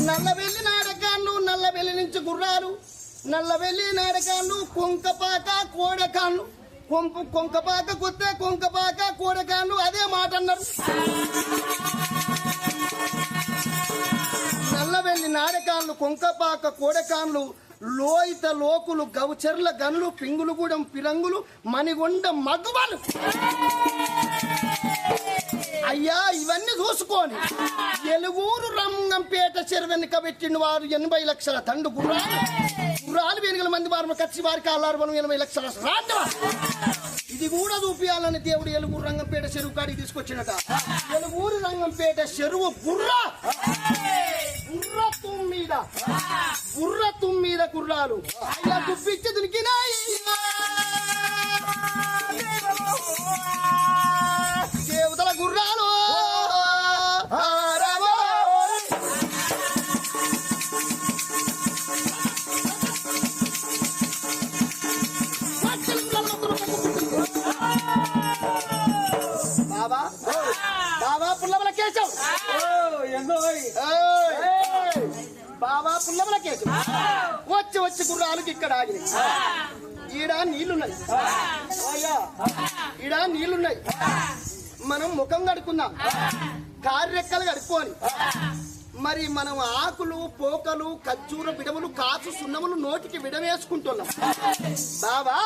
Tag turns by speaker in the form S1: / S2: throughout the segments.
S1: నల్లవెల్లి నాడకాళ్ళు నల్లవెల్లి నుంచి గుర్రాలు నల్లవెల్లి నాడకాళ్ళు కొంకపాక కోడకాళ్ళు కొంపు కొంకపాక కొత్తే కొంకపాక కోడకాళ్ళు అదే మాట అన్నారు. నల్లవెల్లి నాడకాళ్ళు కొంకపాక కోడకాళ్ళు లోయిత లోకులు గౌచర్ల గనులు పింగులుగూడెం పిరంగులు మణిగొండ మగువలు అయ్యా ఇవన్నీ చూసుకోని. ఎలుగూరు రంగంపేట చెరువెనుక పెట్టిన వారు ఎనభై లక్షల తండు గుర్రాలు. గుర్రాలు వెనుకల మంది వారు కచ్చి వారికి మనం ఎనభై లక్షల రాండవ ఇది కూడా చూపించాలని దేవుడు ఎలుగురు రంగంపేట చెరువు కాడికి తీసుకొచ్చినట ఎలుగూరు రంగంపేట చెరువు బుర్ర బుర్ర తుమ్మీద. బుర్ర తుమ్మీద గుర్రాలు. అయ్యా గుప్పిచ్చి దునికినాయి. బాబా పుల్లమల కేసు వచ్చి వచ్చి గుర్రాలకి ఇక్కడ ఆగినాయి. ఈడ నీళ్ళున్నాయి. అయ్యా ఈడ నీళ్ళున్నాయి. మనం ముఖం కడుక్కుందాం. కార్రెక్కలు కడుక్కోని. మరి మనం ఆకులు పోకలు ఖర్జూర బిడములు కాసు సున్నములు నోటికి విడవేసుకుంటున్నాం. బాబా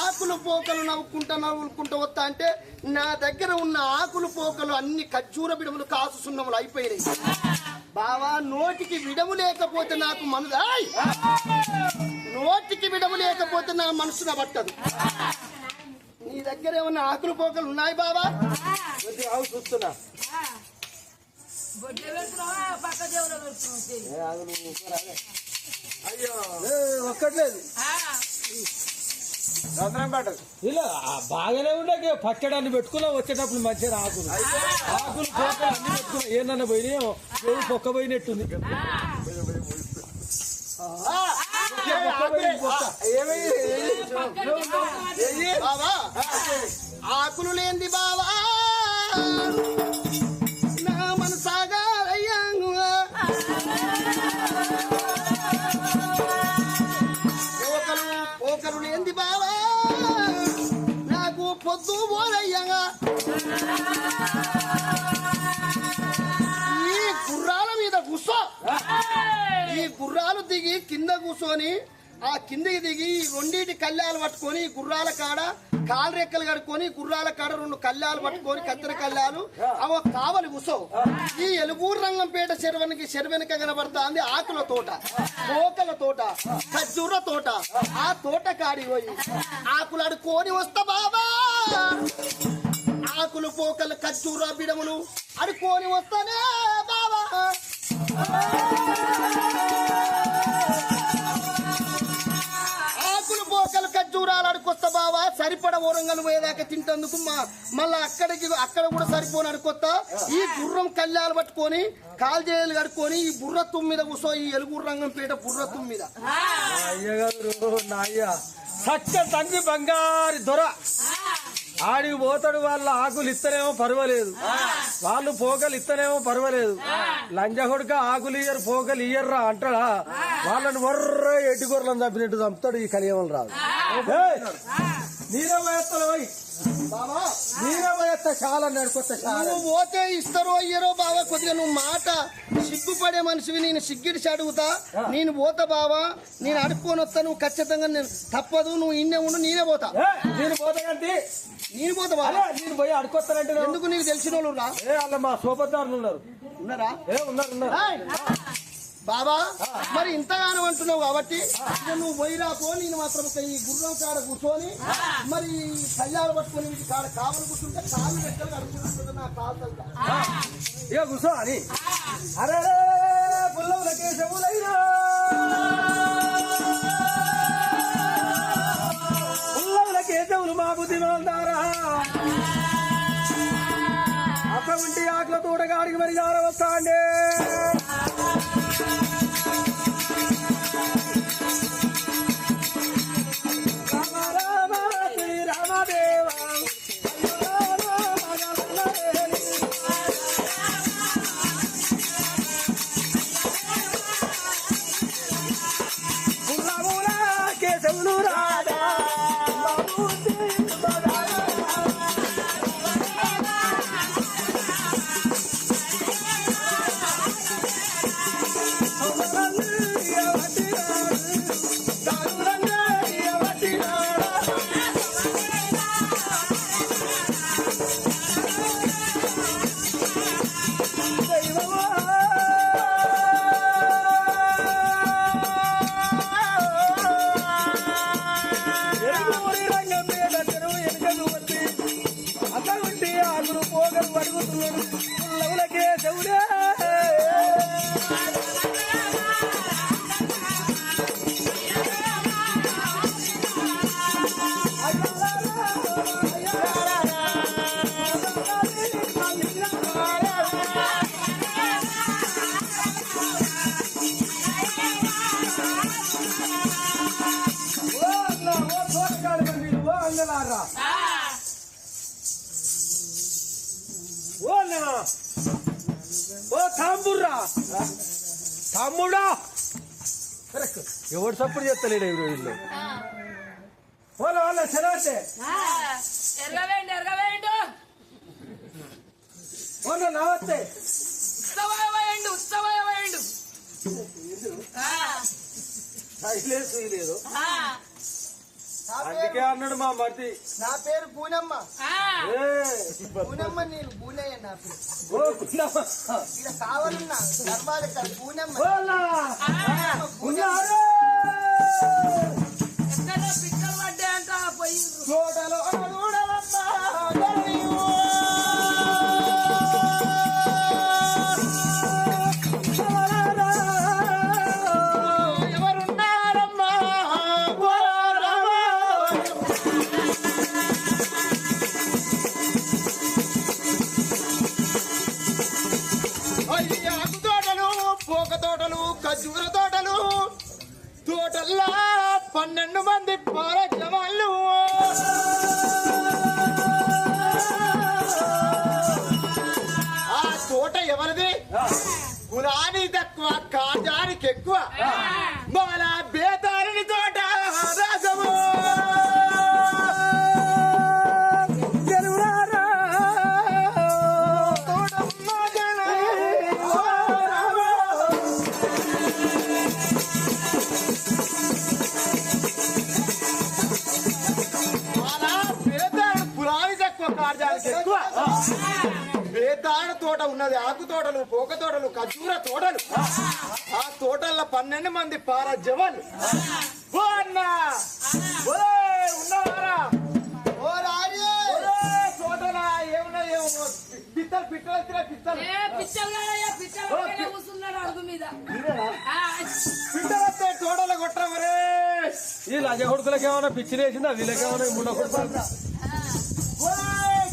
S1: ఆకులు పోకలు నవ్వుకుంటా నవ్వుకుంటా వస్తా అంటే నా దగ్గర ఉన్న ఆకులు పోకలు అన్ని ఖర్జూర బిడములు కాసు సున్నములు అయిపోయినాయి. బావా నోటికి విడము లేకపోతే నాకు మనసు! నోటికి విడము లేకపోతే నా మనసు పట్టదు. నీ దగ్గర ఏమన్నా ఆకులు పోకలు ఉన్నాయి బాబా
S2: ఆవు చూస్తున్నా? అయ్యో
S1: ఒక్కట్లేదు
S3: ఇలా ఆ బాగానే ఉండే పచ్చడాన్ని పెట్టుకున్నా వచ్చేటప్పుడు మధ్య ఆకులు ఆకులు అన్ని పెట్టుకున్నా ఏందన్న పోయినాయో పొక్క పోయినట్టుంది.
S1: ఆకులే.
S2: ఏమి?
S1: బావా. పొద్దు ఈ గుర్రాల మీద కూర్చో ఈ గుర్రాలు దిగి కింద కూర్చొని ఆ కిందకి దిగి ఈ రెండింటి కళ్యాలు పట్టుకొని గుర్రాల కాడ కాలు రెక్కలు కడుక్కొని గుర్రాల కాడ రెండు కళ్యాలు పట్టుకొని కత్తెర కళ్యాలు అవ కావలి కూసో. ఈ ఎలుగూరు రంగంపేట చెరువనికి చెరువెనక కనబడుతుంది ఆకుల తోట పోకల తోట ఖర్జూర తోట. ఆ తోట కాడి పోయి ఆకులు అడుక్కొని వస్తా బాబా పోకలు ఖర్జూర బిడములు అడుకోని వస్తానే బాబా ఆకులు పోకలు ఖర్జూరాలు అడుకొస్తా బావా. సరిపడ ఓరంగలు పోయేదాకా తింటందుకు మా మళ్ళా అక్కడికి అక్కడ కూడా సరిపోని అడుకొస్తా ఈ గుర్రం కళ్యాలు పట్టుకొని కాల్జేయలు కడుక్కొని ఈ బుర్ర తుమ్మిద కూసో ఈ ఎలుగురు రంగం పీట బుర్ర తుమ్మిద.
S3: అయ్యగారు నా సత్య తండ్రి బంగారి దొర. ఆడికి పోతాడు వాళ్ళ ఆకులు ఇస్తనేమో పర్వాలేదు. వాళ్ళు పోకలు ఇస్తనేమో పర్వాలేదు. లంజ కొడుక ఆకులు ఇయ్యరు పోకలు ఇయ్యర్రా అంటాడా? వాళ్ళని వర్ర ఎడ్డి గొర్రెలను చంపినట్టు చంపుతాడు ఈ కలియమని రాదు! నీరే చాలా నడుకొస్తా
S1: నువ్వు పోతే ఇస్తారో అయ్యరో బావా కొద్దిగా నువ్వు మాట సిగ్గుపడే మనిషివి నేను సిగ్గిడిచి అడుగుతా. నేను పోతా బావా నేను అడుక్కొని వస్తా నువ్వు ఖచ్చితంగా నేను తప్పదు నువ్వు ఇన్నే ఉండు నేనే పోతా!
S3: నేను పోతానంటే
S1: నేను పోతా బావా.
S3: అదే నేను పోయి అడుకొస్తానంటే
S1: ఎందుకు నీకు తెలిసిన వాళ్ళు
S3: వాళ్ళ మా సోపదారులు ఉన్నారు.
S1: ఉన్నారా?
S3: ఏ ఉన్నారు ఉన్నారు!
S1: బాబా మరి ఇంతగానో అంటున్నావు కాబట్టి ఇక నువ్వు పోయిరా పో నేను మాత్రం ఒక ఈ గుర్రం కాడ కూర్చొని మరి ఈ కళ్యాణ పట్టుకొని వీటి కాడ కావలు కూర్చుంటే కాళ్ళు రెక్కలు కడుపుకుంటుంది నా కాలు తగ్గ.
S3: ఇక కూర్చో అని. అరే పుల్లవులకే చెవులైనా పుల్లవులకే చెవులు మా బుద్ధి అట్లా అటువంటి ఆటల తోటగాడికి మరి జార వస్తాండే বন্ধুরা పోగలు అడుగుతున్నాడు పుల్లవులకే చెవుడే తమ్ముడా ఎవడు సప్పుడు చేస్తలేడు ఈ రోజుల్లో. వాళ్ళ వాళ్ళ
S4: ఎరగవేండు
S3: వాళ్ళ లేదు అందుకే అన్నాడు మా మరిది.
S2: నా పేరు పూనమ్మ.
S3: ఏ,
S2: పూనమ్మ నేను పూనయ్య నా పేరు. ఇక్కడ కావాలన్నా గర్వాల పూనమ్మ.
S3: ఓలా, ఉన్నారే.
S4: ఎక్కడ పిక్కలు పడ్డాయంట పోయిండ్రు
S2: తోటలో పన్నెండు మంది వాళ్ళు. ఆ తోట ఎవరిది? కులాని తక్కువ కాజానికి ఎక్కువ. మన తోట ఉన్నది ఆకు తోటలు పోక తోటలు ఖర్జూర తోటలు. ఆ తోటల్లో పన్నెండు మంది పార జవాన్లు ఓ అన్నా ఓ ఉన్నవారా? ఓ రాజు! తోటలా ఏమున్నది ఏమో పిత్తలు పిట్టలు వచ్చిన పిత్తలు.
S4: ఏ పిచ్చలు కాదయ్యా పిచ్చలు పక్కనే కూర్చున్నాడు అడుగు మీద. ఆ,
S2: పిట్టలు వస్తే తోటలు కొట్టమరే
S3: ఈ లంజ కొడుకులకి ఏమైనా పిచ్చి వేసిందా వీళ్ళకేమైనా ముండ కొడుకు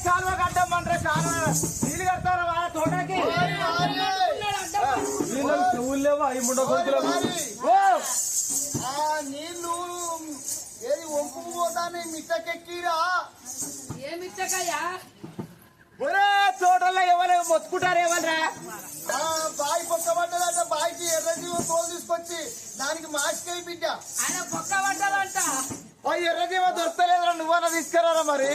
S2: కాలువ కట్టమంటారా కాలువ? నీళ్ళు కడతారా
S3: చెవులు లేవా? ఈ ముండ
S2: ఓ! నీళ్ళు ఏది వంపు పోతానే మిట్టకెక్కిరా?
S4: ఏమి ఇచ్చకయ్యా?
S2: ఒరే తోటల్లో ఎవరు మొత్తుకుంటారు ఎవరా బాయి పొక్క పడ్డదంట బాయికి ఎర్రజీవ తోలు తీసుకొచ్చి దానికి మాసికాయ బిడ్డ.
S4: ఆయన పొక్క పడ్డాలంట
S2: ఆ ఎర్రజీవ దొరకలేదురా నువ్వన్నా తీసుకురారా మరి?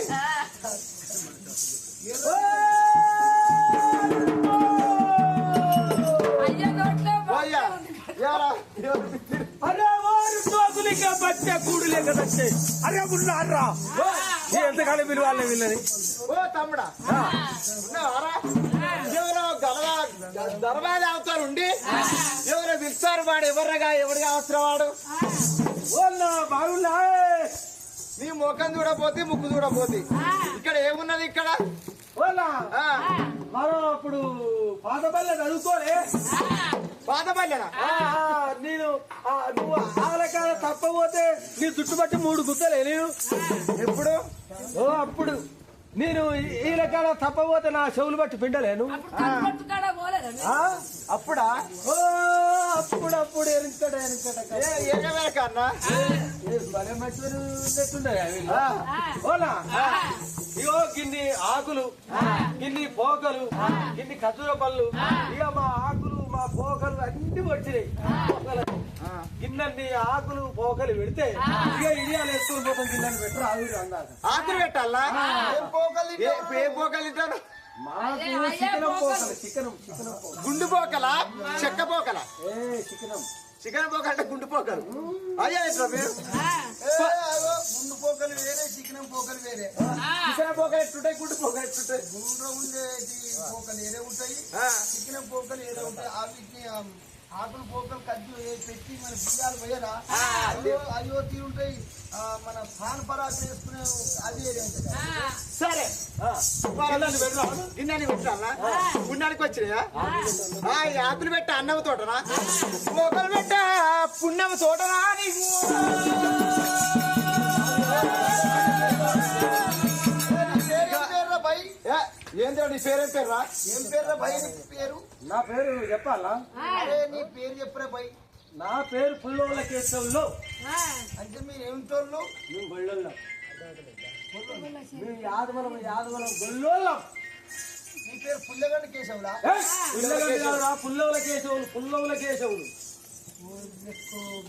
S3: బట్టే కూడు లేక తెచ్చే అరే ఉన్నారా ఎంతకాలం పిలవాలి వీళ్ళని
S2: ఓ తమ్ముడా. ఎవరో గలవా దర్వాజ అవతారు ఉండి. ఎవరో పిలుస్తారు వాడు ఎవరుగా ఎవరిగా అవసరం వాడు?
S3: బాగున్నా
S2: నీ ముఖం చూడపోతే ముక్కు చూడపోతే. ఇక్కడ ఏమున్నది ఇక్కడ?
S3: వాళ్ళ
S2: ఆ,
S3: మనం అప్పుడు పాత పల్లె చదువుకోలే?
S2: పాతపల్లెనా?
S3: ఆ, ఆ, నేను ఆ, నువ్వు ఆలకాల తప్పపోతే నీ చుట్టుపట్టి మూడు గుత్తలే నేను
S2: ఎప్పుడు?
S3: ఓ అప్పుడు. నేను ఈ- లెక్కన తప్పపోతే నా చెవులు బట్టి పిండలేను.
S4: అప్పుడు?
S2: అప్పుడా?
S3: వీళ్ళు.
S2: ఆ,
S3: ఓనా? ఇగో గిన్ని ఆకులు గిన్ని పోకలు గిన్ని ఖర్జూర పళ్ళు. ఇక మా ఆకులు మా పోకలు అన్ని వచ్చినాయి. గిన్నెన్ని ఆకులు పోకలు పెడితే ఇక ఇడియాలు వేసుకొని పోతాం గిన్నెని పెట్టరు? ఆవిరి అందాక
S2: ఆకులు పెట్టాలా?
S1: ఏం పోకలు
S2: ఏ ఏ పోకలు తింటారు?
S3: మాకు చికెనం పోకలు. చికెనం
S2: గుండు పోకలా? చెక్క పోకలా?
S3: ఏ చికెనం.
S2: చికెన్ పోక అంటే గుండు పోకలు. అయ్యా ఎట్లా
S1: అగో, గుండు పోకలు వేరే చికెన్ పోకలు వేరే.
S2: చికెన్ పోకలు ఎట్లుంటాయి? గుండు పోకలు ఎట్లుంటాయి?
S1: గుండ్ర ఉండేది పోకలు ఏరే ఉంటాయి?
S2: ఆ.
S1: చికెన్ పోకలు ఏరే ఉంటాయి? వీటిని ఆ, ఆకులు పోకలు ఏ- పెట్టి మన బియ్యాలు పోయరా అయ్యో తీరుంటాయి మన పాన్ పరాకు వేసుకునే అది
S2: సరే. గిన్నెని పెట్టాలా? పుణ్యానికి వచ్చినాయా? ఆకులు పెట్ట అన్నవ తోటనా? పోకలు పెట్ట పుణ్యమ తోటనా నీకు? ఏంద్రా నీ పేరేం పేర్రా?
S1: ఏం పేర్రా భయ్ నీ పేరు?
S3: నా పేరు చెప్పాలా?
S1: అరే నీ పేరు చెప్పరా భయ్
S3: నా పేరు పుల్లోల కేశవుల్లో.
S1: అంటే మీరు ఏమిటోళ్ళు
S3: మేము గొల్లోళ్ళం మేము యాదవలం యాదవలం గొల్లోళ్ళం
S1: నీ పేరు పుల్లగడ్డ కేశవులా?
S3: పుల్లగడ్డ కాదురా పుల్లవుల కేశవులు పుల్లవుల కేశవులు.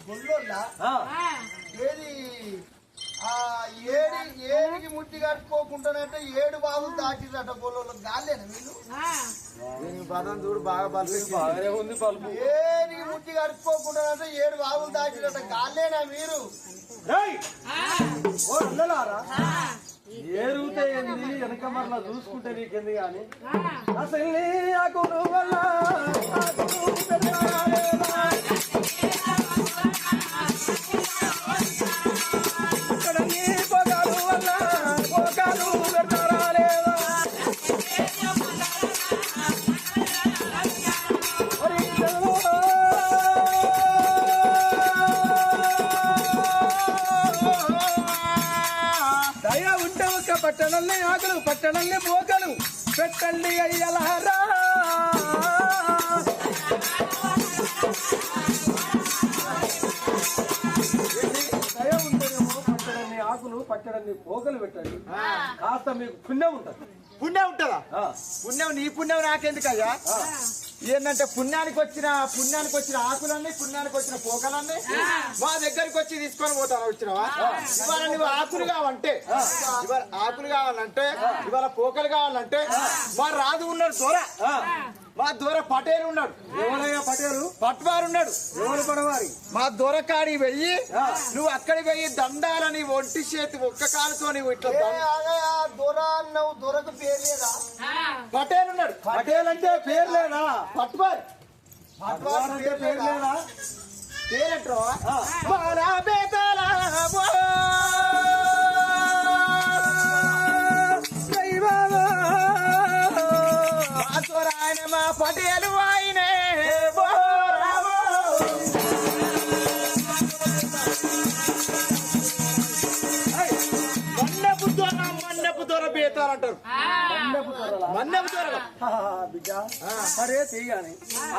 S1: గొల్లోళ్ళా ఏది? ఏడికి ముట్టి కట్టుకోకుండానంటే ఏడు బాబులు దాటిరట గొల్లోళ్ళు గాలేనా వీళ్ళు?
S2: దీని పదం చూడు బాగా బలి
S3: బాగానే ఉంది పలుపు
S1: ఏడికి ముట్టి కట్టుకోకుండానంటే ఏడు బాబులు దాటిరట గాలేనా మీరు!
S3: ఓ ఏరుతే ఏంది వెనక మరలా చూసుకుంటే నీకెంది గాని? అసలు పట్టణంలో పోకలు పెట్టండి అయ్యలహారా ఆకులు పోకలు పెట్టండి. కాస్త మీకు పుణ్యం ఉంటుంది.
S2: పుణ్యం ఉంటుందా? పుణ్యం నీ పుణ్యం నాకెందుకయ్యా? ఏంటంటే పుణ్యానికి వచ్చిన పుణ్యానికి వచ్చిన ఆకులన్నీ పుణ్యానికి వచ్చిన పోకలన్నీ మా దగ్గరికి వచ్చి తీసుకొని పోతాను వచ్చినవా? ఇవాళ నువ్వు ఆకులు కావాలంటే ఇవాళ ఆకులు కావాలంటే ఇవాళ పోకలు కావాలంటే మా రాజు ఉన్నాడు దూర మా దూర పటేలు ఉన్నాడు.
S3: ఎవరయ్యా పటేరు
S2: పట్వారు ఉన్నాడు.
S3: ఎవరు పడవారి?
S2: మా దొరకాడి వెయ్యి నువ్వు అక్కడికి వెయ్యి దండాలని ఒంటి చేతి ఒక్క కాలుతో నువ్వు ఇట్లా
S1: దొర అన్నవు దొరకు పేరు లేదా?
S2: పటేల్ ఉన్నాడు.
S3: పటేల్ అంటే పేరు లేదా?
S2: పట్వారు.
S3: పటవారు అంటే పేరు లేదా?
S2: పేరంటారా పటేలు ఆయనే మన్నపు దొర మన్నపు దొర బేతాలు మన్నపు దొరలు
S3: బిడ్డ. సరే తీయని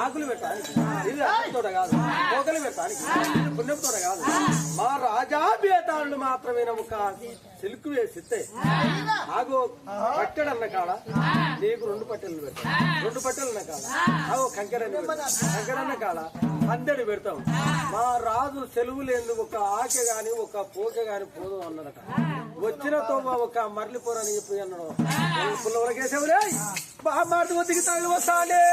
S3: ఆకులు ఆకుల తోట కాదు. పోకలు పెట్టానికి ఇది పుణ్యం తోట కాదు. మా రాజా బేతాళ్ళు మాత్రమే ఒక సిల్క్ వేసిస్తే ఆగు. పట్టెడన్న కాడ. నీకు రెండు పట్టెలు పెడతాం. రెండు పట్టెలన్న కాడ. ఆగో కంకెరన్న. కంకెరన్న కాడ అందడి పెడతాం. మా రాజు సెలవు లేని ఒక ఆకె గాని ఒక పోక గాని పోదు అన్నదట వచ్చిన తోమ ఒక మరలిపోరని చెప్పి అన్నాడు. పుల్లవరకేసేవులే బాగా మారుతూ దిగుతాడు వస్తాడే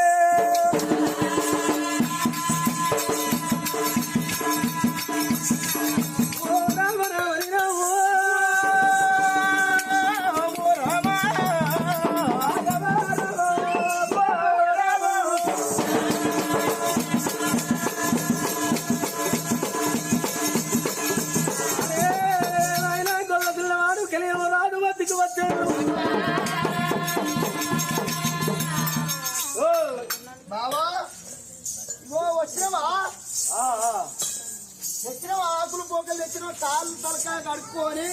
S1: పోకలు తెచ్చినవా కాళ్ళు తలకాయ కడుక్కొని.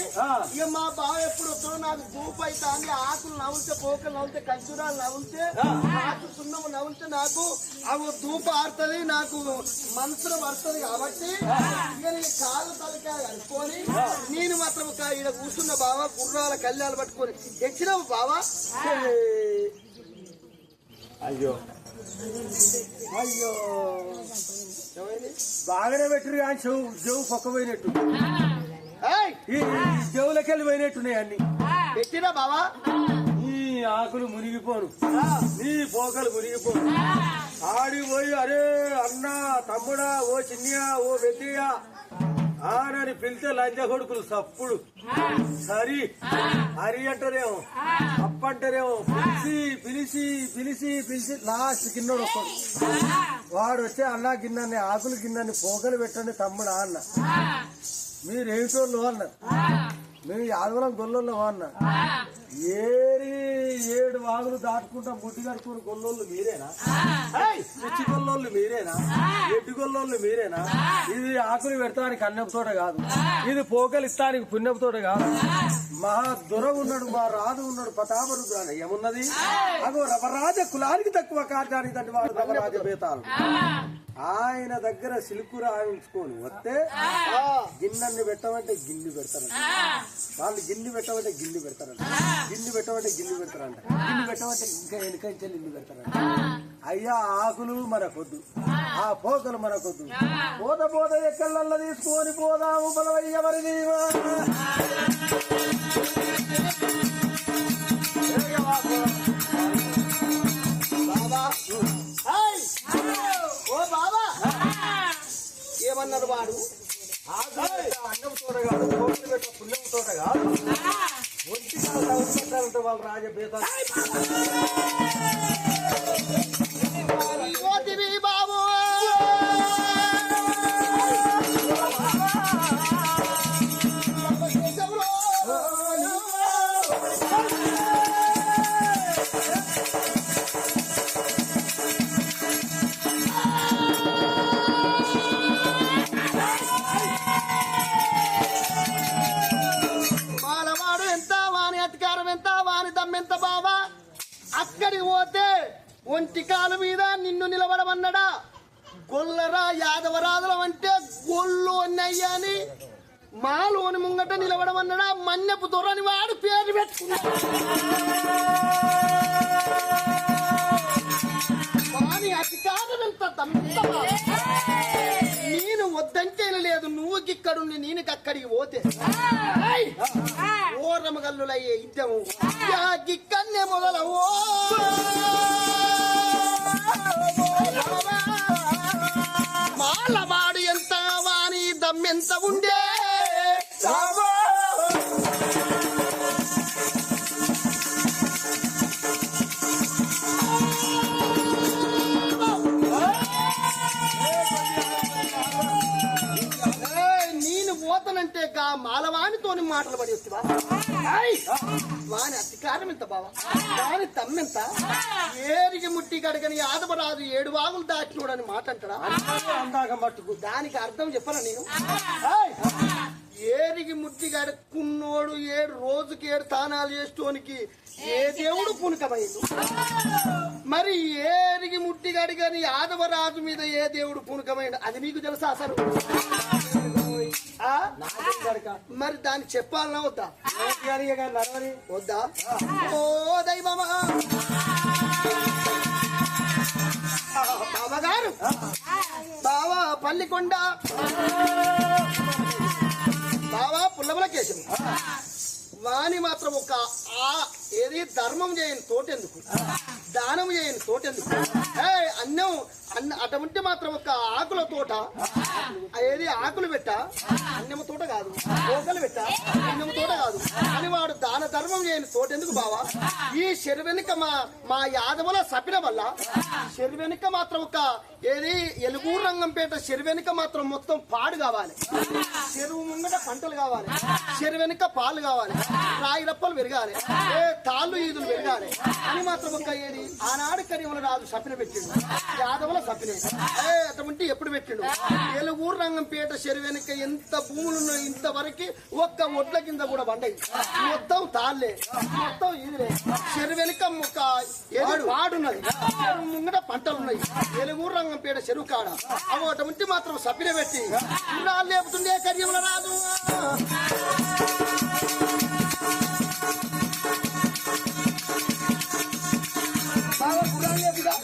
S1: ఇక మా బావ ఎప్పుడు వస్తాడో నాకు దూపు అవుతాంది ఆకులు నవ్వుతే పోకలు నవ్వుతే ఖర్జూరాలు నవ్వుతే నాకు సున్నము నవ్వుతే నాకు అవి దూపు ఆడుతుంది నాకు మనసులో పడుతుంది కాబట్టి ఇక నీ కాళ్ళు తలకాయ కడుక్కొని నేను మాత్రం ఒక ఈడ కూర్చున్న బావ గుర్రాల కళ్యాణాలు పట్టుకొని తెచ్చినావు బావా?
S2: అయ్యో.
S1: అయ్యో.
S3: బాగానే పెట్టిరు కానీ చెవు చెవు పక్క పోయినట్టు. ఈ చెవులకెళ్ళి పోయినట్టున్నాయి అన్ని.
S1: పెట్టిరా బావా.
S3: ఈ ఆకులు మునిగిపోను. నీ పోకలు మునిగిపోను. ఆడి పోయి అరే అన్న తమ్ముడా ఓ చిన్నయా ఓ పెద్దయ్యా ఆనని పిలితే లంజ కొడుకులు సప్పుడు. సరి. హరి అంటారేమో. అప్పంటారేమో పిలిచి పిలిచి పిలిచి పిలిచి లాస్ట్ గిన్నోడు వస్తాడు. వాడు వచ్చే అన్న గిన్నెని ఆకులు గిన్నెని పోకలు పెట్టండి తమ్ముడా అన్న. మీరేమిటోళ్ళు అన్నారు. మేము యాదవరం గొల్లోళ్ళు అన్న. ఏరి ఏడు వాగులు దాటుకుంటాం బుడ్డి కడుకుని గొల్లోళ్ళు మీరేనా? పిచ్చి గొల్లోళ్ళు మీరేనా? ఎడ్డు గొల్లోళ్ళు మీరేనా? ఇది ఆకులు పెడతానికి అన్నపు తోట కాదు. ఇది పోకలు ఇస్తానికి పుణ్యపు తోట కాదు. మా దొర ఉన్నాడు మా రాజు ఉన్నాడు ప్రతాపరుద్రాడు ఏమున్నది? అగో రవరాజ కులానికి తక్కువ కార్యానికి తండ్రి వాడు రవరాజ బేతాలు ఆయన దగ్గర సిలుకు రాయించుకొని వస్తే గిన్నెన్ని పెట్టమంటే గిన్నె పెడతారంట. వాళ్ళు గిన్నె పెట్టమంటే గిన్నె పెడతారంట. గిన్నె పెట్టమంటే గిన్నె పెడతారంట. గిన్నె పెట్టమంటే ఇంకా వెనకంచె ఇల్లు పెడతారంట. అయ్యా ఆకులు మనకొద్దు. ఆ. పోకలు మనకొద్దు. పోత పోత ఎక్కళ్ళల్లో తీసుకొని పోదాము బలవయ్య మరి
S1: ఏమన్నారు వాడు.
S3: అన్నం కాదు పోకలు పెట్ట పుణ్యం తోట కాదు ఒంటిగా తగ్గుతుంటారంటే వాళ్ళు రాజ బేతాలు.
S1: నేను అక్కడికి పోతే! ఓరమగల్లులయ్యే ఇద్దము. యా గిక్కన్నే మొదలవో మాలవాడు ఎంత వాని దమ్మెంత ఉండే. మాటలు పడి వస్తువా! వాని అధికారం ఎంత బావా? వాని తమ్మెంత? ఏరికి ముట్టి గడగని ఆదపరాదు ఏడు వాగులు దాటినోడని మాట అంటాడా?
S3: అందాక మట్టుకు.
S1: దానికి అర్థం చెప్పరా నేను! ఏరికి ముట్టి గడుక్కున్నోడు ఏడు రోజుకి ఏడు తానాలు చేస్తోనికి ఏ దేవుడు పునకమైంది మరి ఏరికి ముట్టి గడిగని యాదవరాజు మీద ఏ దేవుడు పునకమైంది అది నీకు తెలుసా అసలు? మరి దాన్ని చెప్పాలన్నా వద్దా? వద్దా? ఓ దైవమా! బావగారు! బావా పల్లికొండ! బావా పుల్లబల కేశం. వాణి మాత్రం ఒక ఆ ఏది ధర్మం చేయని తోటెందుకు? దానం చేయని తోటెందుకు? ఏ అన్నం అన్న అటువంటి మాత్రం ఒక ఆకుల తోట. ఏది ఆకులు పెట్ట? అన్నము తోట కాదు. పోకలు పెట్ట? అన్నము తోట కాదు. అని వాడు దాన ధర్మం చేయని తోటెందుకు బావా? ఈ చెరువెనుక మా మా యాదవుల సపిన వల్ల చెరువెనుక మాత్రం ఒక ఏది? ఎలుగూరు రంగంపేట చెరువెనుక మాత్రం మొత్తం పాడు కావాలి. చెరువు ముంగట పంటలు కావాలి. చెరువెనుక పాలు కావాలి. రాయి రప్పలు పెరగాలి. ఏ తాళ్ళు ఈదులు పెరగాలి. అని మాత్రం ఒక ఏది? ఆనాడు కరిముల రాజు సపిన పెట్టిండు. యాదవుల సపినే. ఏ అటువంటి ఎప్పుడు పెట్టిండు? ఏలుగూరు రంగంపేట చెరువెనుక ఎంత భూములు ఉన్నాయి ఇంతవరకు ఒక్క ఒడ్ల కింద కూడా పండయి. మొత్తం తాళ్ళే. మొత్తం ఈదులే. చెరువెనుక ఒక ఏడు వాడున్నది చెరువు ముంగట పంటలున్నాయి. ఏలుగూరు రంగంపేట చెరువు కాడ. అవి అటువంటి మాత్రం సపిన పెట్టి లేపుతుండే కరిముల రాజు. బాగా గుర్రాలు లేపుగా